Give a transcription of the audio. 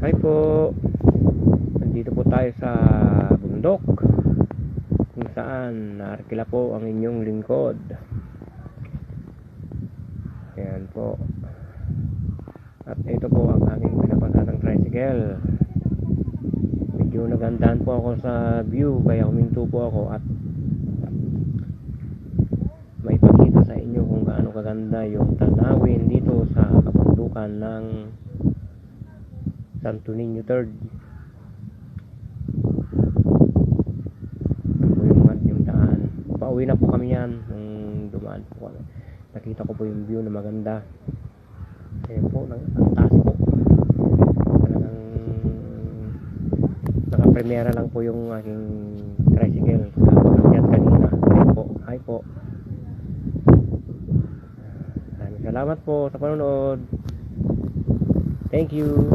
Hi po. Nandito po tayo sa bundok. Kung saan naarkila po ang inyong lingkod. Ayan po. At ito po ang aking pinapasatang tricycle. Medyo nagandahan po ako sa view kaya huminto po ako at may pakita sa inyo kung gaano kaganda yung tanawin dito sa kabundukan ng Santo Niño Third. Yung, daan. Pauwi na po kami yan nung dumaan po kami. Nakita ko po yung view na maganda. Ayan po, ang taas po. Talagang nakapremera lang po yung aking tricycle sa pagakyat kanina. Hi po. Hi po. Salamat po sa panonood. Thank you.